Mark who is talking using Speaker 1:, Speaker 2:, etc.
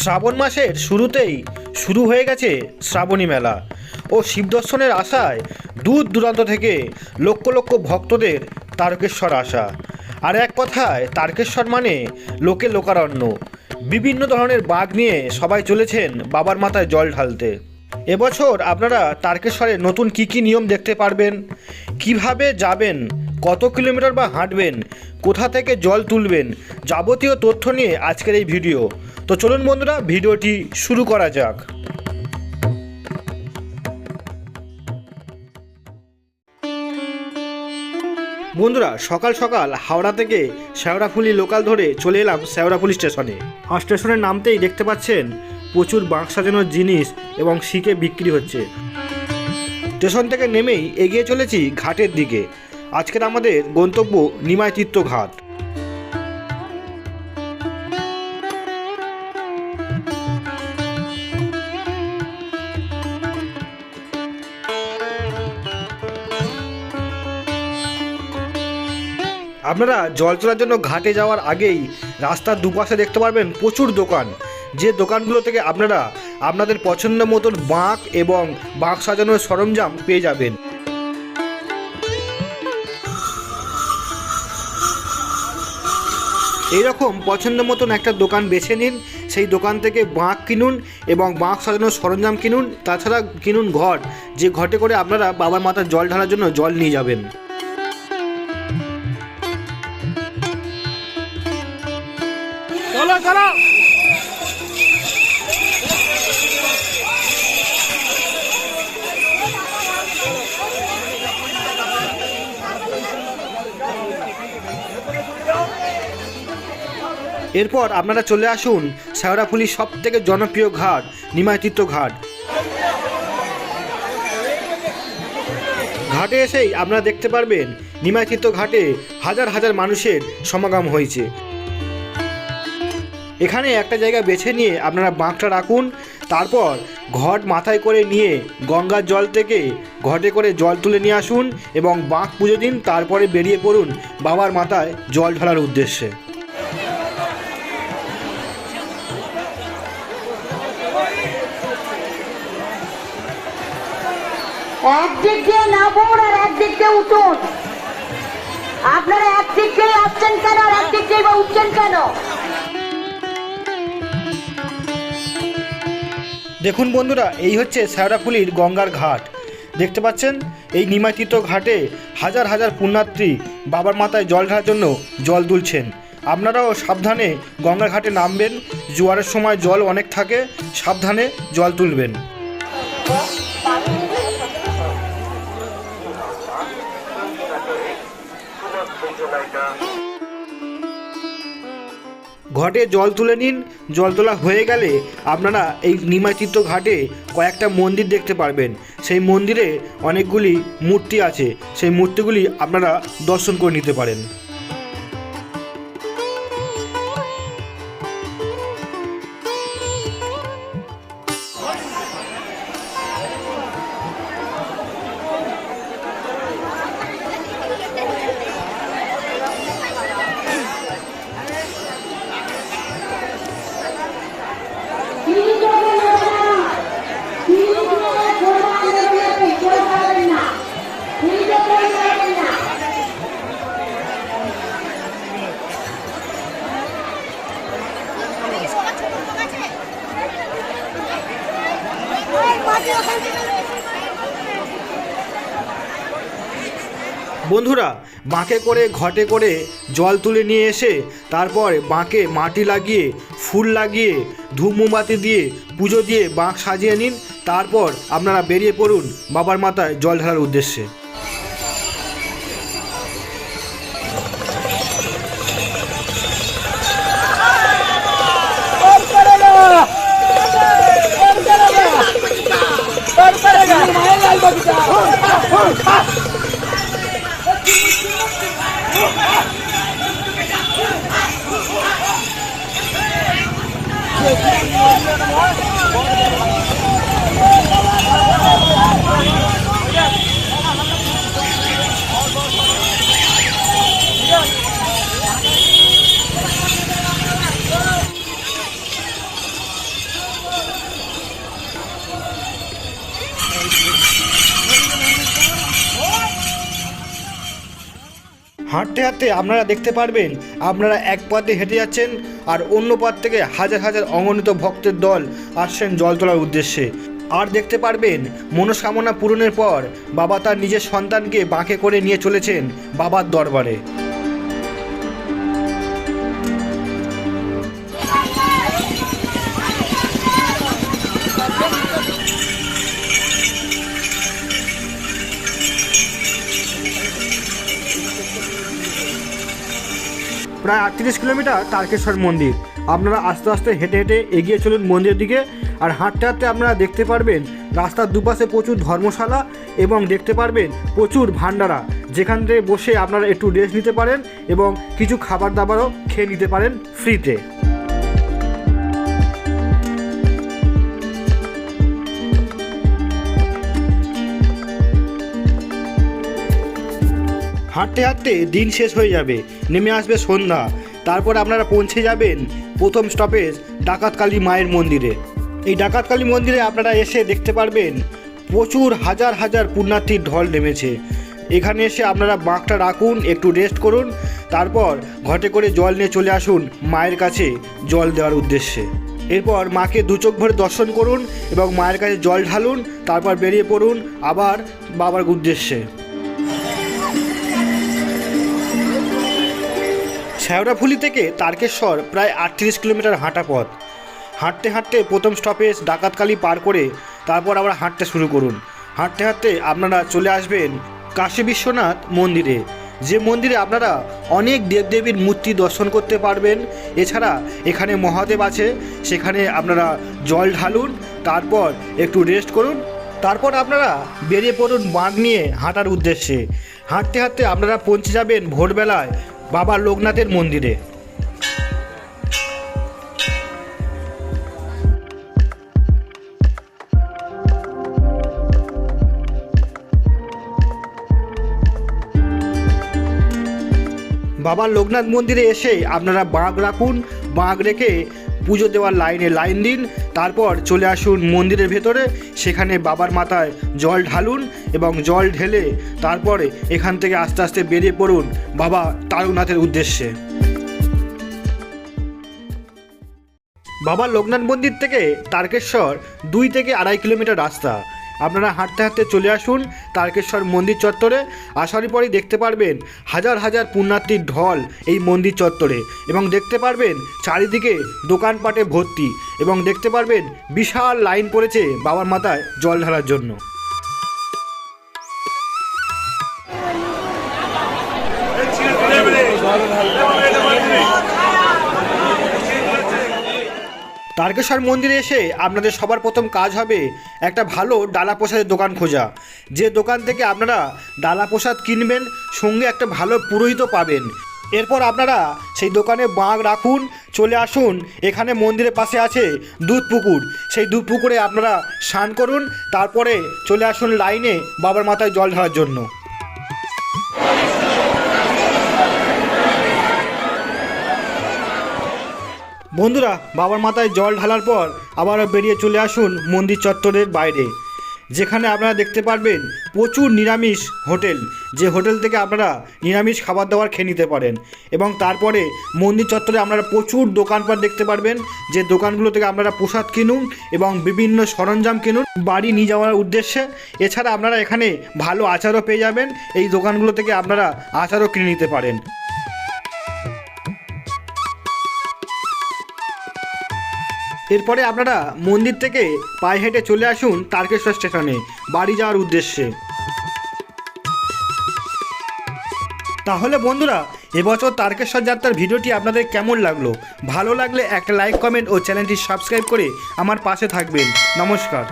Speaker 1: শ্রাবণ মাসের শুরুতেই শুরু হয়ে গেছে শ্রাবণী মেলা ও শিবদর্শনের আশায় দূর দূরান্ত থেকে লক্ষ লক্ষ ভক্তদের তারকেশ্বর আসা। আর এক কথায়, তারকেশ্বর মানে লোকে লোকারণ্য। বিভিন্ন ধরনের বাঘ নিয়ে সবাই চলেছেন বাবার মাথায় জল ঢালতে। এবছর আপনারা তারকেশ্বরে নতুন কি কি নিয়ম দেখতে পারবেন? কীভাবে যাবেন? কত কিলোমিটার বা হাঁটবেন? কোথা থেকে জল তুলবেন? যাবতীয় তথ্য নিয়ে আজকের এই ভিডিও। তো চলুন বন্ধুরা, ভিডিওটি শুরু করা যাক। বন্ধুরা, সকাল সকাল হাওড়া থেকে শেওড়াফুলি লোকাল ধরে চলে এলাম শেওড়াফুলি স্টেশনে। আর স্টেশনে নামতেই দেখতে পাচ্ছেন প্রচুর বাঁক সাজানোর জিনিস এবং শিকে বিক্রি হচ্ছে। স্টেশন থেকে নেমেই এগিয়ে চলেছি ঘাটের দিকে। আজকের আমাদের গন্তব্য নিমাই তীর্থ ঘাট আপনারা জল তোলার জন্য ঘাটে যাওয়ার আগেই রাস্তার দুপাশে দেখতে পারবেন প্রচুর দোকান। যে দোকানগুলো থেকে আপনারা আপনাদের পছন্দ মতন বাঁক এবং বাঁক সাজানোর সরঞ্জাম পেয়ে যাবেন। এইরকম পছন্দ মতন একটা দোকান বেছে নিন, সেই দোকান থেকে বাঁক কিনুন এবং বাঁক সাজানোর সরঞ্জাম কিনুন, তাছাড়া কিনুন ঘট যে ঘটে করে আপনারা বাবার মাথার জল ঢালার জন্য জল নিয়ে যাবেন। এরপর আপনারা চলে আসুন শেওড়াফুলির সব থেকে জনপ্রিয় ঘাট, নিমাইতীর্থ ঘাট। ঘাটে এসেই আপনারা দেখতে পারবেন নিমাইতীর্থ ঘাটে হাজার হাজার মানুষের সমাগম হয়েছে। এখানে একটা জায়গা বেছে নিয়ে আপনারা বাঁকটা রাখুন, তারপর ঘট মাথায় করে নিয়ে গঙ্গার জল থেকে ঘটে করে জল তুলে নিয়ে আসুন এবং বাঁক পুজো দিন, তারপরে বেরিয়ে পড়ুন বাবার মাথায় জল ঢালার উদ্দেশ্যে। দেখুন বন্ধুরা, এই হচ্ছে শেওড়াফুলির গঙ্গার ঘাট। দেখতে পাচ্ছেন? এই নিমাতীত ঘাটে হাজার হাজার পুণ্যার্থী বাবার মাথায় জল ঢালার জন্য জল তুলছেন আপনারাও সাবধানে গঙ্গার ঘাটে নামবেন, জোয়ারের সময় জল অনেক থাকে, সাবধানে জল তুলবেন। ঘটে জল তুলে নিন। জল তোলা হয়ে গেলে আপনারা এই নিমাচিত্র ঘাটে কয়েকটা মন্দির দেখতে পারবেন। সেই মন্দিরে অনেকগুলি মূর্তি আছে। সেই মূর্তিগুলি আপনারা দর্শন করে নিতে পারেন। বন্ধুরা, বাঁকে করে, ঘটে করে জল তুলে নিয়ে এসে তারপর বাঁকে মাটি লাগিয়ে, ফুল লাগিয়ে, ধূপ মোমবাতি দিয়ে, পুজো দিয়ে বাঁক সাজিয়ে নিন। তারপর আপনারা বেরিয়ে পড়ুন বাবার মাথায় জল ঢালার উদ্দেশ্যে। হাঁটতে হাঁটতে আপনারা দেখতে পারবেন, আপনারা এক পথে হেঁটে যাচ্ছেন আর অন্য পথ থেকে হাজার হাজার অগণিত ভক্তের দল আসছেন জল তোলার উদ্দেশ্যে। আর দেখতে পারবেন, মনস্কামনা পূরণের পর বাবা তার নিজের সন্তানকে বাঁকে করে নিয়ে চলেছেন বাবার দরবারে। প্রায় আটত্রিশ কিলোমিটার তারকেশ্বর মন্দির। আপনারা আস্তে আস্তে হেঁটে হেঁটে এগিয়ে চলুন মন্দিরের দিকে আর হাঁটতে হাঁটতে আপনারা দেখতে পারবেন রাস্তার দুপাশে প্রচুর ধর্মশালা এবং দেখতে পারবেন প্রচুর ভান্ডারা যেখান থেকে বসে আপনারা একটু রেস্ট নিতে পারেন এবং কিছু খাবার দাবারও খেয়ে নিতে পারেন ফ্রিতে হাঁটতে হাঁটতে দিন শেষ হয়ে যাবে, নেমে আসবে সন্ধ্যা। তারপর আপনারা পৌঁছে যাবেন প্রথম স্টপেজ ডাকাতকালী মায়ের মন্দিরে। এই ডাকাতকালী মন্দিরে আপনারা এসে দেখতে পারবেন প্রচুর হাজার হাজার পুণ্যার্থীর ঢল নেমেছে। এখানে এসে আপনারা বাঁকটা রাখুন, একটু রেস্ট করুন, তারপর ঘটে করে জল নিয়ে চলে আসুন মায়ের কাছে জল দেওয়ার উদ্দেশ্যে। এরপর মাকে দু চোখ ভরে দর্শন করুন এবং মায়ের কাছে জল ঢালুন, তারপর বেরিয়ে পড়ুন আবার বাবার উদ্দেশ্যে। শেওড়াফুলি থেকে তারকেশ্বর প্রায় আটত্রিশ কিলোমিটার হাঁটা পথ। হাঁটতে হাঁটতে প্রথম স্টপেজ ডাকাতকালি পার করে তারপর আবার হাঁটতে শুরু করুন। হাঁটতে হাঁটতে আপনারা চলে আসবেন কাশী বিশ্বনাথ মন্দিরে। যে মন্দিরে আপনারা অনেক দেবদেবীর মূর্তি দর্শন করতে পারবেন। এছাড়া এখানে মহাদেব আছে, সেখানে আপনারা জল ঢালুন, তারপর একটু রেস্ট করুন, তারপর আপনারা বেরিয়ে পড়ুন বাঁক নিয়ে হাঁটার উদ্দেশ্যে। হাঁটতে হাঁটতে আপনারা পৌঁছে যাবেন ভোরবেলায় বাবা লোকনাথের মন্দিরে। বাবা লোকনাথ মন্দিরে এসে আপনারা বাঘ রাখুন বাঘ রেখে পুজো দেওয়ার লাইনে লাইন দিন, তারপর চলে আসুন মন্দিরের ভেতরে, সেখানে বাবার মাথায় জল ঢালুন এবং জল ঢেলে তারপরে এখান থেকে আস্তে আস্তে বেরিয়ে পড়ুন বাবা তারুনাথের উদ্দেশ্যে। বাবা লোকনাথ মন্দির থেকে তারকেশ্বর দুই থেকে আড়াই কিলোমিটার রাস্তা। আপনারা হাঁটতে হাঁটতে চলে আসুন তারকেশ্বর মন্দির চত্বরে। আসার পরেই দেখতে পারবেন হাজার হাজার পুণ্যার্থীর ঢল এই মন্দির চত্বরে এবং দেখতে পারবেন চারিদিকে দোকানপাটে ভর্তি এবং দেখতে পারবেন বিশাল লাইন পড়েছে বাবার মাথায় জল ঢালার জন্য। তারকেশ্বর মন্দিরে এসে আপনাদের সবার প্রথম কাজ হবে একটা ভালো ডালা প্রসাদের দোকান খোঁজা। যে দোকান থেকে আপনারা ডালা প্রসাদ কিনবেন, সঙ্গে একটা ভালো পুরোহিত পাবেন। এরপর আপনারা সেই দোকানে বাঁক রাখুন, চলে আসুন, এখানে মন্দিরের পাশে আছে দুধ পুকুর। সেই দুধ পুকুরে আপনারা স্নান করুন, তারপরে চলে আসুন লাইনে বাবার মাথায় জল ঢালার জন্য। বন্ধুরা, বাবার মাথায় জল ঢালার পর আবারও বেরিয়ে চলে আসুন মন্দির চত্বরের বাইরে। যেখানে আপনারা দেখতে পারবেন প্রচুর নিরামিষ হোটেল, যে হোটেল থেকে আপনারা নিরামিষ খাবার দাবার খেয়ে নিতে পারেন। এবং তারপরে মন্দির চত্বরে আপনারা প্রচুর দোকানপাট দেখতে পারবেন, যে দোকানগুলো থেকে আপনারা প্রসাদ কিনুন এবং বিভিন্ন সরঞ্জাম কিনুন বাড়ি নিয়ে যাওয়ার উদ্দেশ্যে। এছাড়া আপনারা এখানে ভালো আচারও পেয়ে যাবেন, এই দোকানগুলো থেকে আপনারা আচারও কিনে নিতে পারেন। এরপরে আপনারা মন্দির থেকে পায়ে হেঁটে চলে আসুন তারকেশ্বর স্টেশনে, বাড়ি যাওয়ার উদ্দেশ্যে। তাহলে বন্ধুরা, এবছর তারকেশ্বর যাত্রার ভিডিওটি আপনাদের কেমন লাগল? ভালো লাগলে একটা লাইক, কমেন্ট ও চ্যানেলটি সাবস্ক্রাইব করে আমার পাশে থাকবেন। নমস্কার।